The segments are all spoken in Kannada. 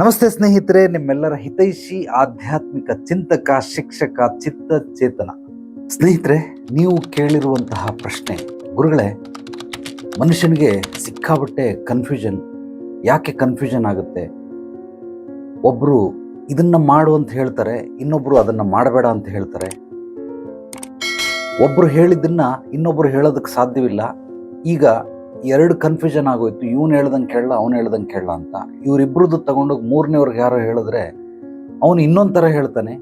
ನಮಸ್ತೆ ಸ್ನೇಹಿತರೆ, ನಿಮ್ಮೆಲ್ಲರ ಹಿತೈಷಿ ಆಧ್ಯಾತ್ಮಿಕ ಚಿಂತಕ, ಶಿಕ್ಷಕ ಚಿತ್ತ ಚೇತನ ಸ್ನೇಹಿತರೆ, ನೀವು ಕೇಳಿರುವಂತಹ ಪ್ರಶ್ನೆ, ಗುರುಗಳೇ, ಮನುಷ್ಯನಿಗೆ ಸಿಕ್ಕಾಬಟ್ಟೆ ಕನ್ಫ್ಯೂಷನ್ ಯಾಕೆ ಕನ್ಫ್ಯೂಷನ್ ಆಗುತ್ತೆ? ಒಬ್ಬರು ಇದನ್ನು ಮಾಡು ಅಂತ ಹೇಳ್ತಾರೆ ಇನ್ನೊಬ್ಬರು ಅದನ್ನು ಮಾಡಬೇಡ ಅಂತ ಹೇಳ್ತಾರೆ. ಒಬ್ಬರು ಹೇಳಿದ್ದನ್ನು ಇನ್ನೊಬ್ಬರು ಹೇಳೋದಕ್ಕೆ ಸಾಧ್ಯವಿಲ್ಲ. ಈಗ ಎರಡು ಕನ್ಫ್ಯೂಷನ್ ಆಗೋಯ್ತು. ಇವನು ಹೇಳ್ದಂಗೆ ಕೇಳಲ್ಲ ಅವನು ಹೇಳ್ದಂಗೆ ಕೇಳಲ್ಲ ಅಂತ. ಇವರಿಬ್ರದ್ದು ತಗೊಂಡೋಗಿ ಮೂರನೇವ್ರಿಗೆ ಯಾರೋ ಹೇಳಿದ್ರೆ ಅವನು ಇನ್ನೊಂದು ಥರ ಹೇಳ್ತಾನೆ.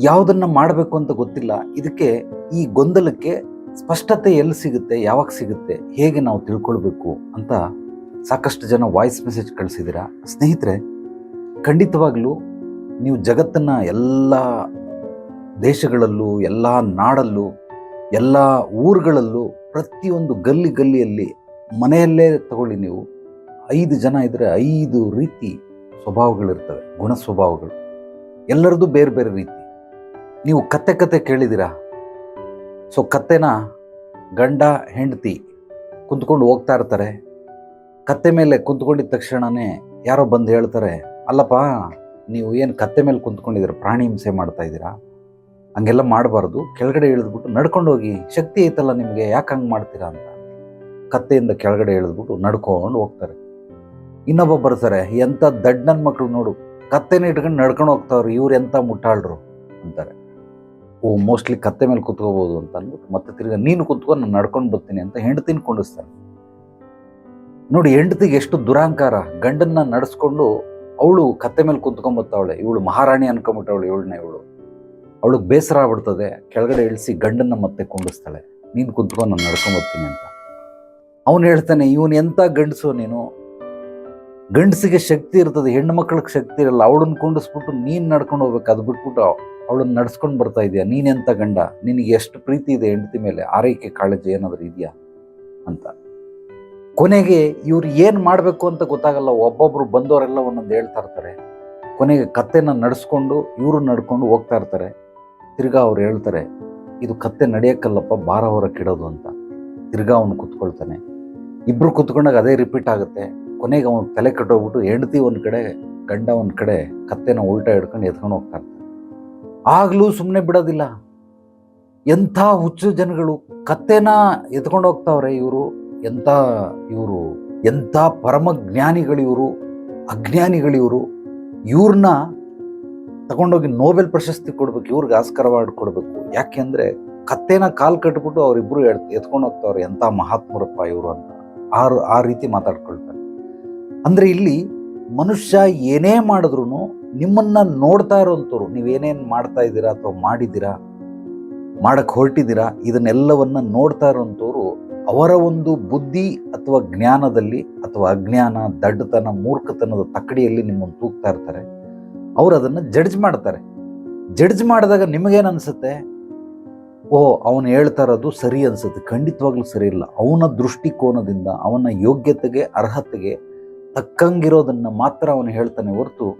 ಯಾವುದನ್ನು ಮಾಡಬೇಕು ಅಂತ ಗೊತ್ತಿಲ್ಲ. ಇದಕ್ಕೆ ಈ ಗೊಂದಲಕ್ಕೆ ಸ್ಪಷ್ಟತೆ ಎಲ್ಲಿ ಸಿಗುತ್ತೆ, ಯಾವಾಗ ಸಿಗುತ್ತೆ, ಹೇಗೆ ನಾವು ತಿಳ್ಕೊಳ್ಬೇಕು ಅಂತ ಸಾಕಷ್ಟು ಜನ ವಾಯ್ಸ್ ಮೆಸೇಜ್ ಕಳಿಸಿದ್ದೀರಾ. ಸ್ನೇಹಿತರೆ, ಖಂಡಿತವಾಗಲೂ ನೀವು ಜಗತ್ತನ್ನು ಎಲ್ಲ ದೇಶಗಳಲ್ಲೂ, ಎಲ್ಲ ನಾಡಲ್ಲೂ, ಎಲ್ಲ ಊರುಗಳಲ್ಲೂ ಪ್ರತಿಯೊಂದು ಗಲ್ಲಿ ಗಲ್ಲಿಯಲ್ಲಿ ಮನೆಯಲ್ಲೇ ತಗೊಳ್ಳಿ ನೀವು. ಐದು ಜನ ಇದ್ದರೆ ಐದು ರೀತಿ ಸ್ವಭಾವಗಳಿರ್ತವೆ, ಗುಣ ಸ್ವಭಾವಗಳು. ಎಲ್ಲರದ್ದು ಬೇರೆ ಬೇರೆ ರೀತಿ. ನೀವು ಕತೆ ಕತೆ ಕೇಳಿದ್ದೀರಾ? ಸೊ ಕತೆನ ಗಂಡ, ಹೆಂಡತಿ ಕುಂತ್ಕೊಂಡು ಹೋಗ್ತಾ ಇರ್ತಾರೆ. ಕತ್ತೆ ಮೇಲೆ ಕುಂತ್ಕೊಂಡಿದ್ದ ತಕ್ಷಣನೇ ಯಾರೋ ಬಂದು ಹೇಳ್ತಾರೆ, ಅಲ್ಲಪ್ಪ, ನೀವು ಏನು ಕತ್ತೆ ಮೇಲೆ ಕುಂತ್ಕೊಂಡಿದ್ದೀರಾ? ಪ್ರಾಣಿ ಹಿಂಸೆ ಮಾಡ್ತಾ ಇದ್ದೀರಾ? ಹಂಗೆಲ್ಲ ಮಾಡಬಾರ್ದು. ಕೆಳಗಡೆ ಇಳಿದ್ಬಿಟ್ಟು ನಡ್ಕೊಂಡು ಹೋಗಿ ಶಕ್ತಿ ಐತಲ್ಲ ನಿಮಗೆ, ಯಾಕೆ ಹಂಗೆ ಮಾಡ್ತೀರಾ? ಅಂತ. ಕತ್ತೆಯಿಂದ ಕೆಳಗಡೆ ಇಳಿದ್ಬಿಟ್ಟು ನಡ್ಕೊಂಡು ಹೋಗ್ತಾರೆ. ಇನ್ನೊಬ್ಬ ಬರ್ತಾರೆ ಎಂಥ ದಡ್ಡ ನನ್ನ ಮಕ್ಕಳು ನೋಡು, ಕತ್ತೆನ ಇಟ್ಕೊಂಡು ನಡ್ಕೊಂಡು ಹೋಗ್ತಾವ್ರು, ಇವ್ರು ಎಂಥ ಮುಟ್ಟಾಳ್ರು ಅಂತಾರೆ. ಓ, ಮೋಸ್ಟ್ಲಿ ಕತ್ತೆ ಮೇಲೆ ಕುತ್ಕೋಬೋದು ಅಂತ ಅಂದ್ಬಿಟ್ಟು ಮತ್ತೆ ತಿರ್ಗಾ, ನೀನು ಕುತ್ಕೊಂಡು ನಾನು ನಡ್ಕೊಂಡು ಬರ್ತೀನಿ ಅಂತ ಹೆಂಡತಿನ ಕೊಂಡಿಸ್ತಾನೆ ನೋಡಿ, ಹೆಂಡತಿಗೆ ಎಷ್ಟು ದುರಾಂಕಾರ. ಗಂಡನ್ನ ನಡೆಸ್ಕೊಂಡು ಅವಳು ಕತ್ತೆ ಮೇಲೆ ಕುತ್ಕೊಂಬತ್ತವಳೆ ಇವಳು ಮಹಾರಾಣಿ ಅನ್ಕೊಂಬಿಟ್ಟವಳು, ಇವಳನ್ನ ಇವಳು. ಅವಳಿಗೆ ಬೇಸರ ಆಗ್ಬಿಡ್ತದೆ. ಕೆಳಗಡೆ ಇಳಿಸಿ ಗಂಡನ್ನ ಮತ್ತೆ ಕುಂಡಿಸ್ತಾಳೆ. ನೀನು ಕುಂತ್ಕೊಂಡು ನಾನು ನಡ್ಕೊಂಬರ್ತೀನಿ ಅಂತ. ಅವನು ಹೇಳ್ತಾನೆ, ಇವನು ಎಂಥ ಗಂಡಸು ನೀನು? ಗಂಡಸಿಗೆ ಶಕ್ತಿ ಇರ್ತದೆ ಹೆಣ್ಣು ಮಕ್ಕಳಿಗೆ ಶಕ್ತಿ ಇರಲ್ಲ. ಅವಳನ್ನ ಕುಂಡಿಸ್ಬಿಟ್ಟು ನೀನು ನಡ್ಕೊಂಡು ಹೋಗ್ಬೇಕು. ಅದು ಬಿಟ್ಬಿಟ್ಟು ಅವಳನ್ನ ನಡ್ಸ್ಕೊಂಡು ಬರ್ತಾ ಇದೆಯಾ? ನೀನೆಂಥ ಗಂಡ? ನಿನಗೆ ಎಷ್ಟು ಪ್ರೀತಿ ಇದೆ ಹೆಂಡತಿ ಮೇಲೆ? ಆರೈಕೆ, ಕಾಳಜಿ ಏನಾದರೂ ಇದೆಯಾ? ಅಂತ. ಕೊನೆಗೆ ಇವ್ರು ಏನು ಮಾಡಬೇಕು ಅಂತ ಗೊತ್ತಾಗಲ್ಲ. ಒಬ್ಬೊಬ್ರು ಬಂದವರೆಲ್ಲ ಒಂದೊಂದು ಹೇಳ್ತಾ ಇರ್ತಾರೆ. ಕೊನೆಗೆ ಕತ್ತೆನ ನಡೆಸ್ಕೊಂಡು ಇವರು ನಡ್ಕೊಂಡು ಹೋಗ್ತಾ ಇರ್ತಾರೆ. ತಿರ್ಗಾ ಅವ್ರು ಹೇಳ್ತಾರೆ, ಇದು ಕತ್ತೆ ನಡೆಯೋಕ್ಕಲ್ಲಪ್ಪ ಭಾರ ಹೊರಕ್ಕಿಡೋದು ಅಂತ. ತಿರ್ಗಾ ಅವನು ಕುತ್ಕೊಳ್ತಾನೆ. ಇಬ್ರು ಕುತ್ಕೊಂಡಾಗ ಅದೇ ರಿಪೀಟ್ ಆಗುತ್ತೆ. ಕೊನೆಗೆ ಅವನು ತಲೆ ಕಟ್ಟೋಗ್ಬಿಟ್ಟು ಹೆಂಡತಿ ಒಂದು ಕಡೆ, ಗಂಡ ಒಂದು ಕಡೆ ಕತ್ತೆನ ಉಲ್ಟಾ ಹಿಡ್ಕೊಂಡು ಎತ್ಕೊಂಡು ಹೋಗ್ತಾ ಆಗಲೂ ಆಗ್ಲೂ ಸುಮ್ಮನೆ ಬಿಡೋದಿಲ್ಲ. ಎಂಥ ಹುಚ್ಚು ಜನಗಳು. ಕತ್ತೆನ ಎತ್ಕೊಂಡು ಹೋಗ್ತಾವ್ರೆ ಇವರು. ಎಂಥ ಇವರು. ಎಂಥ ಪರಮ ಜ್ಞಾನಿಗಳಿವರು ಅಜ್ಞಾನಿಗಳಿವರು. ಇವ್ರನ್ನ ತಗೊಂಡೋಗಿ ನೋಬೆಲ್ ಪ್ರಶಸ್ತಿ ಕೊಡ್ಬೇಕು, ಇವ್ರಿಗೆ ಆಸ್ಕರ್ ಅವಾರ್ಡ್ ಕೊಡಬೇಕು. ಯಾಕೆಂದ್ರೆ ಕತ್ತೆನ ಕಾಲ್ ಕಟ್ಬಿಟ್ಟು ಅವರಿಬ್ರು ಎತ್ಕೊಂಡು ಹೋಗ್ತಾವ್ರೆ ಎಂಥ ಮಹಾತ್ಮರಪ್ಪ ಇವರು ಅಂತ. ಆರು, ಆ ರೀತಿ ಮಾತಾಡ್ಕೊಳ್ತಾರೆ. ಅಂದ್ರೆ ಇಲ್ಲಿ ಮನುಷ್ಯ ಏನೇ ಮಾಡಿದ್ರು ನಿಮ್ಮನ್ನ ನೋಡ್ತಾ ಇರೋಂಥವ್ರು, ನೀವೇನೇನು ಮಾಡ್ತಾ ಇದ್ದೀರಾ ಅಥವಾ ಮಾಡಿದ್ದೀರಾ ಮಾಡಕ್ಕೆ ಹೊರಟಿದ್ದೀರಾ, ಇದನ್ನೆಲ್ಲವನ್ನ ನೋಡ್ತಾ ಇರೋಂಥವ್ರು ಅವರ ಒಂದು ಬುದ್ಧಿ ಅಥವಾ ಜ್ಞಾನದಲ್ಲಿ ಅಥವಾ ಅಜ್ಞಾನ, ದಡ್ಡತನ, ಮೂರ್ಖತನದ ತಕ್ಕಡಿಯಲ್ಲಿ ನಿಮ್ಮನ್ನು ತೂಗ್ತಾ ಇರ್ತಾರೆ. ಅವ್ರು ಅದನ್ನು ಜಡ್ಜ್ ಮಾಡ್ತಾರೆ. ಜಡ್ಜ್ ಮಾಡಿದಾಗ ನಿಮಗೇನು ಅನಿಸುತ್ತೆ? ಓ, ಅವನು ಹೇಳ್ತಾ ಇರೋದು ಸರಿ ಅನ್ಸುತ್ತೆ. ಖಂಡಿತವಾಗ್ಲೂ ಸರಿ ಇಲ್ಲ. ಅವನ ದೃಷ್ಟಿಕೋನದಿಂದ, ಅವನ ಯೋಗ್ಯತೆಗೆ, ಅರ್ಹತೆಗೆ ತಕ್ಕಂಗಿರೋದನ್ನು ಮಾತ್ರ ಅವನು ಹೇಳ್ತಾನೆ ಹೊರತು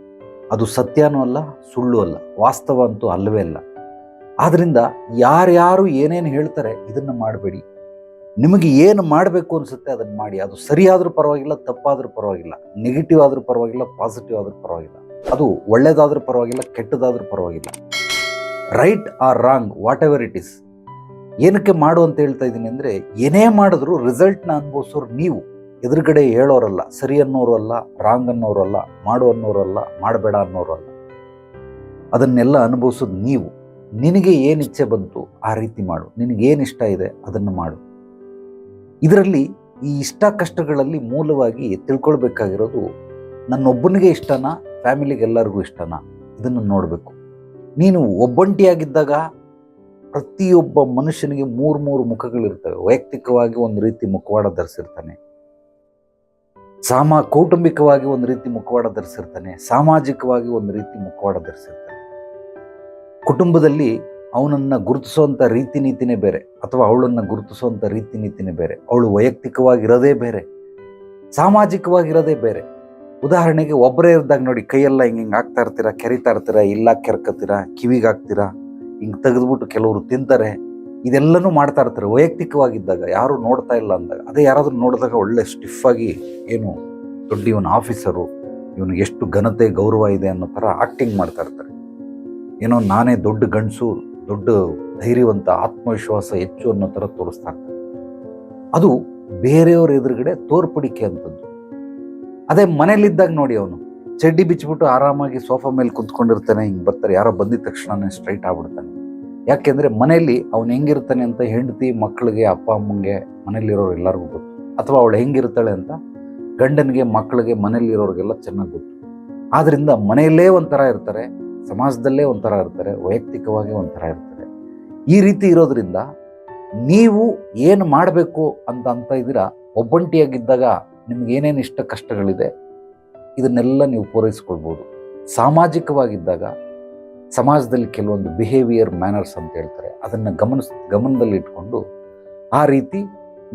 ಅದು ಸತ್ಯನೂ ಅಲ್ಲ, ಸುಳ್ಳು ಅಲ್ಲ. ವಾಸ್ತವ ಅಂತೂ ಅಲ್ಲವೇ ಅಲ್ಲ ಆದ್ದರಿಂದ ಯಾರ್ಯಾರು ಏನೇನು ಹೇಳ್ತಾರೆ ಇದನ್ನು ಮಾಡಬೇಡಿ. ನಿಮಗೆ ಏನು ಮಾಡಬೇಕು ಅನಿಸುತ್ತೆ ಅದನ್ನು ಮಾಡಿ. ಅದು ಸರಿಯಾದರೂ ಪರವಾಗಿಲ್ಲ, ತಪ್ಪಾದರೂ ಪರವಾಗಿಲ್ಲ. ನೆಗೆಟಿವ್ ಆದರೂ ಪರವಾಗಿಲ್ಲ ಪಾಸಿಟಿವ್ ಆದರೂ ಪರವಾಗಿಲ್ಲ. ಅದು ಒಳ್ಳೇದಾದ್ರೂ ಪರವಾಗಿಲ್ಲ, ಕೆಟ್ಟದಾದ್ರೂ ಪರವಾಗಿಲ್ಲ. Right or wrong whatever it is ಏನಕ್ಕೆ ಮಾಡು ಅಂತ ಹೇಳ್ತಾ ಇದ್ದೀನಿ ಅಂದರೆ, ಏನೇ ಮಾಡಿದ್ರು ರಿಸಲ್ಟ್ನ ಅನುಭವಿಸೋರು ನೀವು. ಎದುರುಗಡೆ ಹೇಳೋರಲ್ಲ, ಸರಿ ಅನ್ನೋರು ಅಲ್ಲ ರಾಂಗ್ ಅನ್ನೋರು ಅಲ್ಲ ಮಾಡು ಅನ್ನೋರು ಅಲ್ಲ ಮಾಡಬೇಡ ಅನ್ನೋರು ಅಲ್ಲ ಅದನ್ನೆಲ್ಲ ಅನುಭವಿಸೋದು ನೀವು. ನಿನಗೆ ಏನು ಇಚ್ಛೆ ಬಂತು, ಆ ರೀತಿ ಮಾಡು. ನಿನಗೇನು ಇಷ್ಟ ಇದೆ, ಅದನ್ನು ಮಾಡು. ಇದರಲ್ಲಿ ಈ ಇಷ್ಟ ಕಷ್ಟಗಳಲ್ಲಿ ಮೂಲವಾಗಿ ತಿಳ್ಕೊಳ್ಬೇಕಾಗಿರೋದು ನನ್ನೊಬ್ಬನಿಗೆ ಇಷ್ಟನಾ? ಫ್ಯಾಮಿಲಿಗೆ ಎಲ್ಲರಿಗೂ ಇಷ್ಟನಾ? ಇದನ್ನು ನೋಡಬೇಕು. ನೀನು ಒಬ್ಬಂಟಿಯಾಗಿದ್ದಾಗ ಪ್ರತಿಯೊಬ್ಬ ಮನುಷ್ಯನಿಗೆ ಮೂರು ಮೂರು ಮುಖಗಳಿರ್ತವೆ. ವೈಯಕ್ತಿಕವಾಗಿ ಒಂದು ರೀತಿ ಮುಖವಾಡ ಧರಿಸಿರ್ತಾನೆ. ಸಾಮ ಕೌಟುಂಬಿಕವಾಗಿ ಒಂದು ರೀತಿ ಮುಖವಾಡ ಧರಿಸಿರ್ತಾನೆ. ಸಾಮಾಜಿಕವಾಗಿ ಒಂದು ರೀತಿ ಮುಖವಾಡ ಧರಿಸಿರ್ತಾನೆ. ಕುಟುಂಬದಲ್ಲಿ ಅವನನ್ನು ಗುರುತಿಸುವಂಥ ರೀತಿ ನೀತಿನೇ ಬೇರೆ, ಅಥವಾ ಅವಳನ್ನು ಗುರುತಿಸುವಂಥ ರೀತಿ ನೀತಿನೇ ಬೇರೆ. ಅವಳು ವೈಯಕ್ತಿಕವಾಗಿರೋದೇ ಬೇರೆ, ಸಾಮಾಜಿಕವಾಗಿರೋದೇ ಬೇರೆ. ಉದಾಹರಣೆಗೆ ಒಬ್ಬರೇ ಇದ್ದಾಗ ನೋಡಿ, ಕೈಯೆಲ್ಲ ಹಿಂಗೆ ಹಿಂಗೆ ಹಾಕ್ತಾ ಇರ್ತೀರಾ, ಕೆರಿತಾ ಇರ್ತೀರಾ, ಇಲ್ಲ ಕೆರ್ಕತ್ತೀರಾ ಕಿವಿಗೆ ಹಾಕ್ತೀರಾ, ಹಿಂಗೆ ತೆಗೆದ್ಬಿಟ್ಟು ಕೆಲವರು ತಿಂತಾರೆ. ಇದೆಲ್ಲನೂ ಮಾಡ್ತಾ ಇರ್ತಾರೆ. ವೈಯಕ್ತಿಕವಾಗಿದ್ದಾಗ, ಯಾರು ನೋಡ್ತಾ ಇಲ್ಲ ಅಂದಾಗ, ಅದೇ ಯಾರಾದರೂ ನೋಡಿದಾಗ ಒಳ್ಳೆ ಸ್ಟಿಫಾಗಿ ಏನು ದೊಡ್ಡ ಇವನ ಆಫೀಸರು ಇವನಿಗೆ ಎಷ್ಟು ಘನತೆ, ಗೌರವ ಇದೆ ಅನ್ನೋ ಥರ ಆ್ಯಕ್ಟಿಂಗ್ ಮಾಡ್ತಾ ಇರ್ತಾರೆ. ಏನೋ ನಾನೇ ದೊಡ್ಡ ಗಂಡಸು, ದೊಡ್ಡ ಧೈರ್ಯವಂತ, ಆತ್ಮವಿಶ್ವಾಸ ಹೆಚ್ಚು ಅನ್ನೋ ಥರ ತೋರಿಸ್ತಾ ಇರ್ತಾರೆ. ಅದು ಬೇರೆಯವ್ರ ಎದುರುಗಡೆ ತೋರ್ಪಡಿಕೆ ಅಂತದ್ದು. ಅದೇ ಮನೇಲಿದ್ದಾಗ ನೋಡಿ ಅವನು. ಚಡ್ಡಿ ಬಿಚ್ಚಿಬಿಟ್ಟು ಆರಾಮಾಗಿ ಸೋಫಾ ಮೇಲೆ ಕುಂತ್ಕೊಂಡಿರ್ತಾನೆ, ಹಿಂಗೆ ಬರ್ತಾರೆ. ಯಾರೋ ಬಂದಿದ ತಕ್ಷಣನೇ ಸ್ಟ್ರೈಟ್ ಆಗ್ಬಿಡ್ತಾನೆ. ಯಾಕೆಂದರೆ ಮನೆಯಲ್ಲಿ ಅವನು ಹೆಂಗಿರ್ತಾನೆ ಅಂತ ಹೆಂಡತಿ ಮಕ್ಕಳಿಗೆ, ಅಪ್ಪ ಅಮ್ಮಂಗೆ ಮನೇಲಿರೋರು ಎಲ್ಲರಿಗೂ ಗೊತ್ತು. ಅಥವಾ ಅವಳು ಹೆಂಗಿರ್ತಾಳೆ ಅಂತ ಗಂಡನಿಗೆ, ಮಕ್ಕಳಿಗೆ ಮನೇಲಿರೋರಿಗೆಲ್ಲ ಚೆನ್ನಾಗಿ ಗೊತ್ತು. ಆದ್ದರಿಂದ ಮನೆಯಲ್ಲೇ ಒಂಥರ ಇರ್ತಾರೆ, ಸಮಾಜದಲ್ಲೇ ಒಂಥರ ಇರ್ತಾರೆ, ವೈಯಕ್ತಿಕವಾಗಿ ಒಂಥರ ಇರ್ತಾರೆ. ಈ ರೀತಿ ಇರೋದರಿಂದ ನೀವು ಏನು ಮಾಡಬೇಕು ಅಂತ ಅಂತ ಇದ್ದೀರಾ? ಒಬ್ಬಂಟಿಯಾಗಿದ್ದಾಗ ನಿಮ್ಗೆ ಏನೇನು ಇಷ್ಟ ಕಷ್ಟಗಳಿದೆ, ಇದನ್ನೆಲ್ಲ ನೀವು ಪೂರೈಸ್ಕೊಳ್ಬೋದು. ಸಾಮಾಜಿಕವಾಗಿದ್ದಾಗ, ಸಮಾಜದಲ್ಲಿ ಕೆಲವೊಂದು ಬಿಹೇವಿಯರ್ ಮ್ಯಾನರ್ಸ್ ಅಂತ ಹೇಳ್ತಾರೆ, ಅದನ್ನು ಗಮನಿಸ್, ಗಮನದಲ್ಲಿ ಇಟ್ಕೊಂಡು, ಆ ರೀತಿ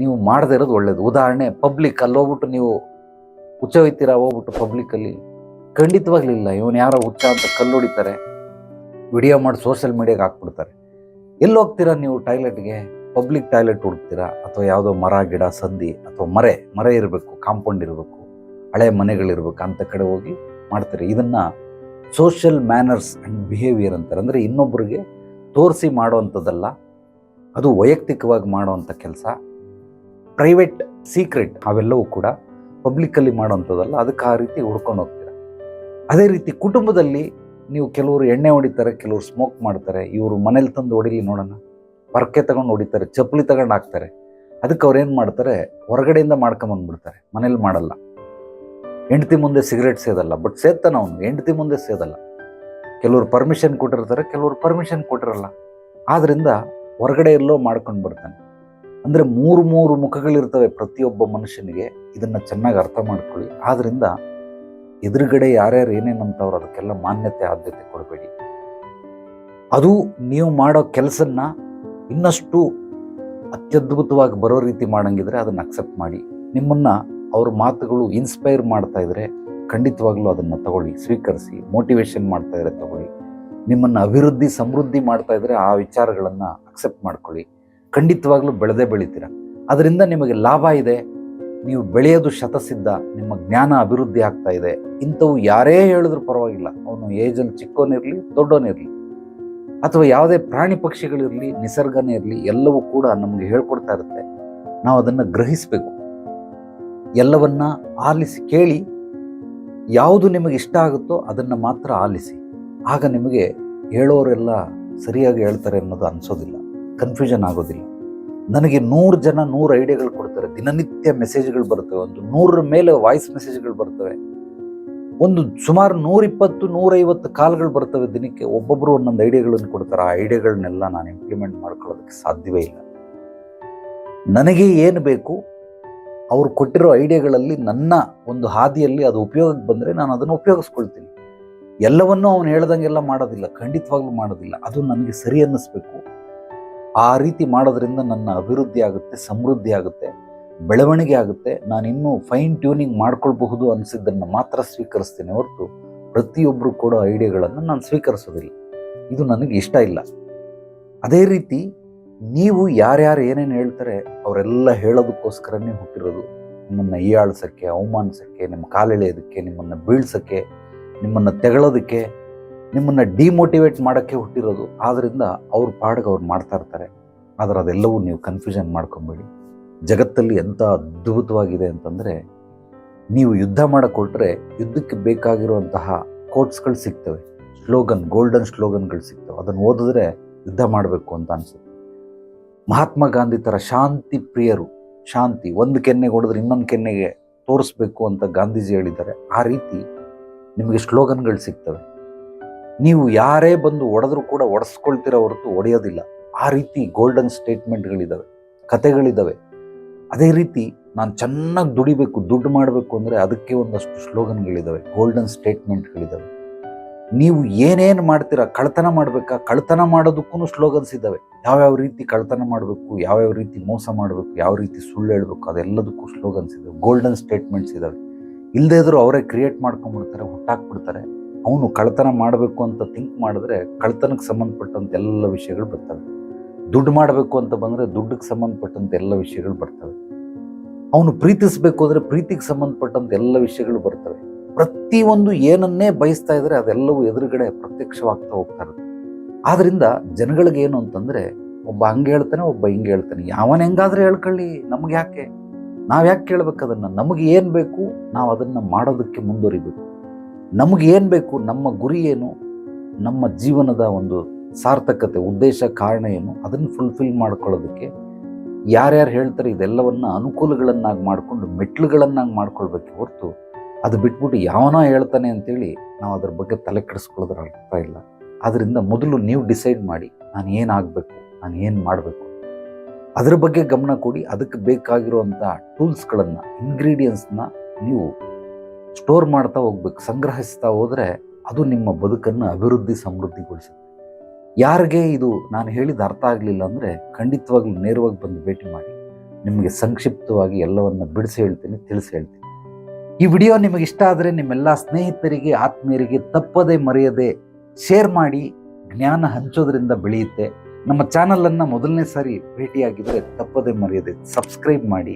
ನೀವು ಮಾಡದೇ ಇರೋದು ಒಳ್ಳೆಯದು ಉದಾಹರಣೆ ಪಬ್ಲಿಕ್ ಅಲ್ಲಿ ಹೋಗ್ಬಿಟ್ಟು ನೀವು ಹುಚ್ಚ ಹೋಯ್ತೀರಾ? ಹೋಗ್ಬಿಟ್ಟು ಪಬ್ಲಿಕಲ್ಲಿ ಖಂಡಿತವಾಗ್ಲಿಲ್ಲ. ಇವನು ಯಾರೋ ಹುಚ್ಚ ಅಂತ ಕಲ್ಲು ಹೊಡಿತಾರೆ ವಿಡಿಯೋ ಮಾಡಿ ಸೋಷಿಯಲ್ ಮೀಡಿಯಾಗೆ ಹಾಕ್ಬಿಡ್ತಾರೆ. ಎಲ್ಲಿ ಹೋಗ್ತೀರಾ ನೀವು ಟಾಯ್ಲೆಟ್ಗೆ ಪಬ್ಲಿಕ್ ಟಾಯ್ಲೆಟ್ ಹುಡುಕ್ತೀರಾ? ಅಥವಾ ಯಾವುದೋ ಮರ, ಗಿಡ, ಸಂದಿ ಅಥವಾ ಮರೆ ಮರೆ ಇರಬೇಕು, ಕಾಂಪೌಂಡ್ ಇರಬೇಕು, ಹಳೆ ಮನೆಗಳಿರ್ಬೇಕು ಅಂತ ಕಡೆ ಹೋಗಿ ಮಾಡ್ತಾರೆ. ಇದನ್ನು ಸೋಷಿಯಲ್ ಮ್ಯಾನರ್ಸ್ ಆ್ಯಂಡ್ ಬಿಹೇವಿಯರ್ ಅಂತಾರೆ. ಅಂದರೆ ಇನ್ನೊಬ್ಬರಿಗೆ ತೋರಿಸಿ ಮಾಡುವಂಥದ್ದಲ್ಲ, ಅದು ವೈಯಕ್ತಿಕವಾಗಿ ಮಾಡುವಂಥ ಕೆಲಸ. ಪ್ರೈವೇಟ್ ಸೀಕ್ರೆಟ್ ಅವೆಲ್ಲವೂ ಕೂಡ ಪಬ್ಲಿಕ್ಕಲ್ಲಿ ಮಾಡುವಂಥದ್ದಲ್ಲ, ಅದಕ್ಕೆ ಆ ರೀತಿ ಹುಡ್ಕೊಂಡು ಹೋಗ್ತೀರ? ಅದೇ ರೀತಿ ಕುಟುಂಬದಲ್ಲಿ ನೀವು ಕೆಲವರು ಎಣ್ಣೆ ಹೊಡಿತಾರೆ, ಕೆಲವರು ಸ್ಮೋಕ್ ಮಾಡ್ತಾರೆ, ಇವರು ಮನೇಲಿ ತಂದು ಹೊಡಿಲಿ ನೋಡೋಣ. ಪರ್ಕೆ ತಗೊಂಡು ಹೊಡಿತಾರೆ, ಚಪ್ಪಲಿ ತಗೊಂಡು ಹಾಕ್ತಾರೆ. ಅದಕ್ಕೆ ಅವ್ರು ಏನು ಮಾಡ್ತಾರೆ, ಹೊರಗಡೆಯಿಂದ ಮಾಡ್ಕೊಂಬಂದ್ಬಿಡ್ತಾರೆ ಮನೇಲಿ ಮಾಡಲ್ಲ. ಹೆಂಡತಿ ಮುಂದೆ ಸಿಗರೇಟ್ ಸೇದಲ್ಲ, ಬಟ್ ಸೇದ್ತಾನೆ ಅವನು, ಹೆಂಡತಿ ಮುಂದೆ ಸೇದಲ್ಲ. ಕೆಲವರು ಪರ್ಮಿಷನ್ ಕೊಟ್ಟಿರ್ತಾರೆ, ಕೆಲವರು ಪರ್ಮಿಷನ್ ಕೊಟ್ಟಿರಲ್ಲ. ಆದ್ದರಿಂದ ಹೊರಗಡೆ ಎಲ್ಲೋ ಮಾಡ್ಕೊಂಡು ಬರ್ತಾನೆ. ಅಂದರೆ ಮೂರು ಮೂರು ಮುಖಗಳಿರ್ತವೆ ಪ್ರತಿಯೊಬ್ಬ ಮನುಷ್ಯನಿಗೆ, ಇದನ್ನು ಚೆನ್ನಾಗಿ ಅರ್ಥ ಮಾಡ್ಕೊಳ್ಳಿ. ಆದ್ದರಿಂದ ಎದುರುಗಡೆ ಯಾರ್ಯಾರು ಏನೇನಂತವ್ರು ಅದಕ್ಕೆಲ್ಲ ಮಾನ್ಯತೆ, ಆದ್ಯತೆ ಕೊಡಬೇಡಿ. ಅದು ನೀವು ಮಾಡೋ ಕೆಲಸನ್ನ ಇನ್ನಷ್ಟು ಅತ್ಯದ್ಭುತವಾಗಿ ಬರೋ ರೀತಿ ಮಾಡಂಗಿದ್ರೆ ಅದನ್ನು ಅಕ್ಸೆಪ್ಟ್ ಮಾಡಿ. ನಿಮ್ಮನ್ನು ಅವ್ರ ಮಾತುಗಳು ಇನ್ಸ್ಪೈರ್ ಮಾಡ್ತಾ ಇದ್ರೆ ಖಂಡಿತವಾಗ್ಲೂ ಅದನ್ನು ತಗೊಳ್ಳಿ, ಸ್ವೀಕರಿಸಿ ಮೋಟಿವೇಶನ್ ಮಾಡ್ತಾ ಇದ್ರೆ ತಗೊಳ್ಳಿ. ನಿಮ್ಮನ್ನು ಅಭಿವೃದ್ಧಿ, ಸಮೃದ್ಧಿ ಮಾಡ್ತಾ ಇದ್ರೆ ಆ ವಿಚಾರಗಳನ್ನು ಅಕ್ಸೆಪ್ಟ್ ಮಾಡ್ಕೊಳ್ಳಿ. ಖಂಡಿತವಾಗ್ಲೂ ಬೆಳೆದೇ ಬೆಳಿತೀರ. ಅದರಿಂದ ನಿಮಗೆ ಲಾಭ ಇದೆ. ನೀವು ಬೆಳೆಯೋದು ಶತಸಿದ್ಧ, ನಿಮ್ಮ ಜ್ಞಾನ ಅಭಿವೃದ್ಧಿ ಆಗ್ತಾ ಇದೆ. ಇಂಥವು ಯಾರೇ ಹೇಳಿದ್ರು ಪರವಾಗಿಲ್ಲ. ಅವನು ಏಜಲ್ಲಿ ಚಿಕ್ಕವನಿರಲಿ, ದೊಡ್ಡವನಿರಲಿ. ಅಥವಾ ಯಾವುದೇ ಪ್ರಾಣಿ ಪಕ್ಷಿಗಳಿರಲಿ ನಿಸರ್ಗನೇ ಇರಲಿ, ಎಲ್ಲವೂ ಕೂಡ ನಮಗೆ ಹೇಳ್ಕೊಡ್ತಾ ಇರುತ್ತೆ. ನಾವು ಅದನ್ನು ಗ್ರಹಿಸಬೇಕು. ಎಲ್ಲವನ್ನ ಆಲಿಸಿ ಕೇಳಿ, ಯಾವುದು ನಿಮಗೆ ಇಷ್ಟ ಆಗುತ್ತೋ ಅದನ್ನು ಮಾತ್ರ ಆಲಿಸಿ. ಆಗ ನಿಮಗೆ ಹೇಳೋರೆಲ್ಲ ಸರಿಯಾಗಿ ಹೇಳ್ತಾರೆ ಅನ್ನೋದು ಅನಿಸೋದಿಲ್ಲ. ಕನ್ಫ್ಯೂಷನ್ ಆಗೋದಿಲ್ಲ. ನನಗೆ ನೂರು ಜನ ನೂರು ಐಡಿಯಾಗಳು ಕೊಡ್ತಾರೆ. ದಿನನಿತ್ಯ ಮೆಸೇಜ್ಗಳು ಬರ್ತವೆ. ಒಂದು ನೂರರ ಮೇಲೆ ವಾಯ್ಸ್ ಮೆಸೇಜ್ಗಳು ಬರ್ತವೆ. ಒಂದು ಸುಮಾರು ನೂರಿಪ್ಪತ್ತು, ನೂರೈವತ್ತು ಕಾಲ್ಗಳು ಬರ್ತವೆ ದಿನಕ್ಕೆ. ಒಬ್ಬೊಬ್ಬರು ಒಂದೊಂದು ಐಡಿಯಾಗಳನ್ನು ಕೊಡ್ತಾರೆ. ಆ ಐಡಿಯಾಗಳನ್ನೆಲ್ಲ ನಾನು ಇಂಪ್ಲಿಮೆಂಟ್ ಮಾಡ್ಕೊಳ್ಳೋದಕ್ಕೆ ಸಾಧ್ಯವೇ ಇಲ್ಲ. ನನಗೆ ಏನು ಬೇಕು? ಅವರು ಕೊಟ್ಟಿರೋ ಐಡಿಯಾಗಳಲ್ಲಿ ನನ್ನ ಒಂದು ಹಾದಿಯಲ್ಲಿ ಅದು ಉಪಯೋಗಕ್ಕೆ ಬಂದರೆ ನಾನು ಅದನ್ನು ಉಪಯೋಗಿಸ್ಕೊಳ್ತೀನಿ. ಎಲ್ಲವನ್ನೂ ಅವನು ಹೇಳ್ದಂಗೆಲ್ಲ ಮಾಡೋದಿಲ್ಲ. ಖಂಡಿತವಾಗ್ಲೂ ಮಾಡೋದಿಲ್ಲ. ಅದು ನನಗೆ ಸರಿ ಅನ್ನಿಸ್ಬೇಕು. ಆ ರೀತಿ ಮಾಡೋದ್ರಿಂದ ನನ್ನ ಅಭಿವೃದ್ಧಿ ಆಗುತ್ತೆ, ಸಮೃದ್ಧಿ ಆಗುತ್ತೆ. ಬೆಳವಣಿಗೆ ಆಗುತ್ತೆ. ನಾನು ಇನ್ನೂ ಫೈನ್ ಟ್ಯೂನಿಂಗ್ ಮಾಡ್ಕೊಳ್ಬಹುದು ಅನಿಸಿದ್ದನ್ನು ಮಾತ್ರ ಸ್ವೀಕರಿಸ್ತೇನೆ ಹೊರತು ಪ್ರತಿಯೊಬ್ಬರು ಕೊಡೋ ಐಡಿಯಾಗಳನ್ನು ನಾನು ಸ್ವೀಕರಿಸೋದಿಲ್ಲ. ಇದು ನನಗೆ ಇಷ್ಟ ಇಲ್ಲ. ಅದೇ ರೀತಿ ನೀವು ಯಾರ್ಯಾರು ಏನೇನು ಹೇಳ್ತಾರೆ ಅವರೆಲ್ಲ ಹೇಳೋದಕ್ಕೋಸ್ಕರನೇ ಹುಟ್ಟಿರೋದು. ನಿಮ್ಮನ್ನು ಹೀಯಾಳ್ಸೋಕ್ಕೆ, ಅವಮಾನಿಸೋಕ್ಕೆ ನಿಮ್ಮ ಕಾಲೆಳೆಯೋದಕ್ಕೆ ನಿಮ್ಮನ್ನು ಬೀಳ್ಸೋಕ್ಕೆ, ನಿಮ್ಮನ್ನು ತೆಗಳೋದಕ್ಕೆ, ನಿಮ್ಮನ್ನು ಡಿಮೋಟಿವೇಟ್ ಮಾಡೋಕ್ಕೆ ಹುಟ್ಟಿರೋದು. ಆದ್ದರಿಂದ ಅವ್ರ ಪಾಡಿಗೆ ಅವ್ರು ಮಾಡ್ತಾ ಇರ್ತಾರೆ. ಆದರೆ ಅದೆಲ್ಲವೂ ನೀವು ಕನ್ಫ್ಯೂಷನ್ ಮಾಡ್ಕೊಬೇಡಿ. ಜಗತ್ತಲ್ಲಿ ಎಂಥ ಅದ್ಭುತವಾಗಿದೆ ಅಂತಂದರೆ, ನೀವು ಯುದ್ಧ ಮಾಡಿಕೊಟ್ರೆ ಯುದ್ಧಕ್ಕೆ ಬೇಕಾಗಿರುವಂತಹ ಕೋಟ್ಸ್ಗಳು ಸಿಗ್ತವೆ. ಸ್ಲೋಗನ್, ಗೋಲ್ಡನ್ ಸ್ಲೋಗನ್ಗಳು ಸಿಗ್ತವೆ. ಅದನ್ನು ಓದಿದ್ರೆ ಯುದ್ಧ ಮಾಡಬೇಕು ಅಂತ ಅನಿಸುತ್ತೆ. ಮಹಾತ್ಮ ಗಾಂಧಿ ಥರ ಶಾಂತಿ ಪ್ರಿಯರು, ಶಾಂತಿ, ಒಂದು ಕೆನ್ನೆಗೆ ಹೊಡೆದ್ರೆ ಇನ್ನೊಂದು ಕೆನ್ನೆಗೆ ತೋರಿಸ್ಬೇಕು ಅಂತ ಗಾಂಧೀಜಿ ಹೇಳಿದ್ದಾರೆ. ಆ ರೀತಿ ನಿಮಗೆ ಸ್ಲೋಗನ್ಗಳು ಸಿಗ್ತವೆ. ನೀವು ಯಾರೇ ಬಂದು ಒಡೆದ್ರೂ ಕೂಡ ಒಡೆಸ್ಕೊಳ್ತಿರೋ ಹೊರತು ಒಡೆಯೋದಿಲ್ಲ ಆ ರೀತಿ ಗೋಲ್ಡನ್ ಸ್ಟೇಟ್ಮೆಂಟ್ಗಳಿದ್ದಾವೆ ಕತೆಗಳಿದ್ದಾವೆ ಅದೇ ರೀತಿ ನಾನು ಚೆನ್ನಾಗಿ ದುಡಿಬೇಕು, ದುಡ್ಡು ಮಾಡಬೇಕು ಅಂದರೆ ಅದಕ್ಕೆ ಒಂದಷ್ಟು ಸ್ಲೋಗನ್ಗಳಿದ್ದಾವೆ ಗೋಲ್ಡನ್ ಸ್ಟೇಟ್ಮೆಂಟ್ಗಳಿದ್ದಾವೆ ನೀವು ಏನೇನು ಮಾಡ್ತೀರಾ ಕಳ್ತನ ಮಾಡಬೇಕಾ? ಕಳ್ತನ ಮಾಡೋದಕ್ಕೂ ಸ್ಲೋಗನ್ಸ್ ಇದ್ದಾವೆ ಯಾವ್ಯಾವ ರೀತಿ ಕಳ್ತನ ಮಾಡಬೇಕು, ಯಾವ್ಯಾವ ರೀತಿ ಮೋಸ ಮಾಡಬೇಕು, ಯಾವ ರೀತಿ ಸುಳ್ಳು ಹೇಳಬೇಕು, ಅದೆಲ್ಲದಕ್ಕೂ ಸ್ಲೋಗನ್ಸ್ ಇದ್ದಾವೆ ಗೋಲ್ಡನ್ ಸ್ಟೇಟ್ಮೆಂಟ್ಸ್ ಇದ್ದಾವೆ ಇಲ್ಲದೇ ಇದ್ರೂ ಅವರೇ ಕ್ರಿಯೇಟ್ ಮಾಡ್ಕೊಂಡ್ಬಿಡ್ತಾರೆ ಹುಟ್ಟಾಕ್ಬಿಡ್ತಾರೆ. ಅವನು ಕಳ್ತನ ಮಾಡಬೇಕು ಅಂತ ಥಿಂಕ್ ಮಾಡಿದ್ರೆ ಕಳ್ತನಕ್ಕೆ ಸಂಬಂಧಪಟ್ಟಂತ ಎಲ್ಲ ವಿಷಯಗಳು ಬರ್ತವೆ. ದುಡ್ಡು ಮಾಡಬೇಕು ಅಂತ ಬಂದರೆ ದುಡ್ಡಿಗೆ ಸಂಬಂಧಪಟ್ಟಂತ ಎಲ್ಲ ವಿಷಯಗಳು ಬರ್ತವೆ. ಅವನು ಪ್ರೀತಿಸಬೇಕು ಅಂದರೆ ಪ್ರೀತಿಗೆ ಸಂಬಂಧಪಟ್ಟಂತ ಎಲ್ಲ ವಿಷಯಗಳು ಬರ್ತವೆ. ಪ್ರತಿಯೊಂದು ಏನನ್ನೇ ಬಯಸ್ತಾ ಇದ್ದರೆ ಅದೆಲ್ಲವೂ ಎದುರುಗಡೆ ಪ್ರತ್ಯಕ್ಷವಾಗ್ತಾ ಹೋಗ್ತಾರೆ ಆದ್ದರಿಂದ ಜನಗಳಿಗೆ ಏನು ಅಂತಂದರೆ, ಒಬ್ಬ ಹಂಗೆ ಹೇಳ್ತಾನೆ, ಒಬ್ಬ ಹಿಂಗೆ ಹೇಳ್ತಾನೆ. ಯಾವನ ಹೆಂಗಾದ್ರೆ ಹೇಳ್ಕೊಳ್ಳಿ, ನಮ್ಗೆ ಯಾಕೆ? ನಾವು ಯಾಕೆ ಕೇಳಬೇಕು ಅದನ್ನು? ನಮಗೆ ಏನು ಬೇಕು? ನಾವು ಅದನ್ನು ಮಾಡೋದಕ್ಕೆ ಮುಂದುವರಿಬೇಕು. ನಮಗೆ ಏನು ಬೇಕು? ನಮ್ಮ ಗುರಿ ಏನು? ನಮ್ಮ ಜೀವನದ ಒಂದು ಸಾರ್ಥಕತೆ, ಉದ್ದೇಶ, ಕಾರಣ ಏನು? ಅದನ್ನು ಫುಲ್ಫಿಲ್ ಮಾಡ್ಕೊಳ್ಳೋದಕ್ಕೆ ಯಾರ್ಯಾರು ಹೇಳ್ತಾರೆ ಇದೆಲ್ಲವನ್ನ ಅನುಕೂಲಗಳನ್ನಾಗಿ ಮಾಡಿಕೊಂಡು ಮೆಟ್ಲುಗಳನ್ನಾಗಿ ಮಾಡ್ಕೊಳ್ಬೇಕು ಹೊರತು ಅದು ಬಿಟ್ಬಿಟ್ಟು ಯಾವನೋ ಹೇಳ್ತಾನೆ ಅಂತೇಳಿ ನಾವು ಅದ್ರ ಬಗ್ಗೆ ತಲೆ ಕೆಡಿಸ್ಕೊಳ್ಳೋದ್ರ ಅರ್ಥ ಇಲ್ಲ. ಅದರಿಂದ ಮೊದಲು ನೀವು ಡಿಸೈಡ್ ಮಾಡಿ, ನಾನು ಏನಾಗಬೇಕು ನಾನು ಏನು ಮಾಡಬೇಕು. ಅದ್ರ ಬಗ್ಗೆ ಗಮನ ಕೊಡಿ, ಅದಕ್ಕೆ ಬೇಕಾಗಿರುವಂಥ ಟೂಲ್ಸ್ಗಳನ್ನು ಇಂಗ್ರೀಡಿಯೆಂಟ್ಸ್ನ ನೀವು ಸ್ಟೋರ್ ಮಾಡ್ತಾ ಹೋಗ್ಬೇಕು, ಸಂಗ್ರಹಿಸ್ತಾ ಹೋದರೆ ಅದು ನಿಮ್ಮ ಬದುಕನ್ನು ಅಭಿವೃದ್ಧಿ, ಸಮೃದ್ಧಿಗೊಳಿಸುತ್ತೆ. ಯಾರಿಗೆ ಇದು ನಾನು ಹೇಳಿದ ಅರ್ಥ ಆಗಲಿಲ್ಲ ಅಂದರೆ ಖಂಡಿತವಾಗ್ಲೂ ನೇರವಾಗಿ ಬಂದು ಭೇಟಿ ಮಾಡಿ. ನಿಮಗೆ ಸಂಕ್ಷಿಪ್ತವಾಗಿ ಎಲ್ಲವನ್ನ ಬಿಡಿಸಿ ಹೇಳ್ತೀನಿ, ತಿಳಿಸಿ ಹೇಳ್ತೀನಿ. ಈ ವಿಡಿಯೋ ನಿಮಗೆ ಇಷ್ಟ ಆದರೆ ನಿಮ್ಮೆಲ್ಲ ಸ್ನೇಹಿತರಿಗೆ, ಆತ್ಮೀಯರಿಗೆ ತಪ್ಪದೆ ಮರೆಯದೆ ಶೇರ್ ಮಾಡಿ, ಜ್ಞಾನ ಹಂಚೋದ್ರಿಂದ ಬೆಳೆಯುತ್ತೆ. ನಮ್ಮ ಚಾನಲನ್ನು ಮೊದಲನೇ ಸಾರಿ ಭೇಟಿಯಾಗಿದ್ದರೆ ತಪ್ಪದೆ ಮರೆಯದೆ ಸಬ್ಸ್ಕ್ರೈಬ್ ಮಾಡಿ.